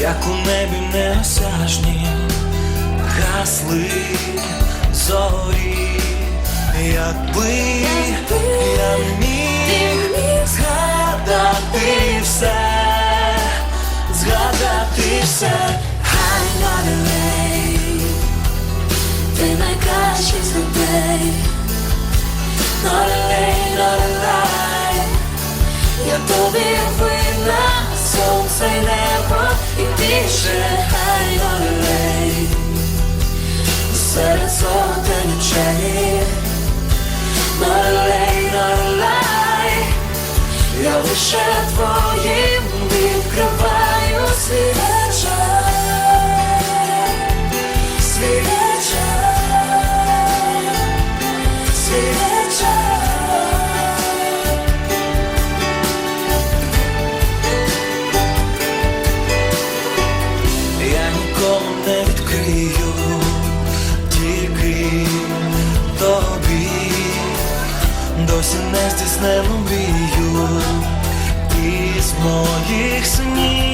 як у небі неосяжні гасли зорі, якби. я лише твоїм відкриваю. здійснену мрію із моїх снів.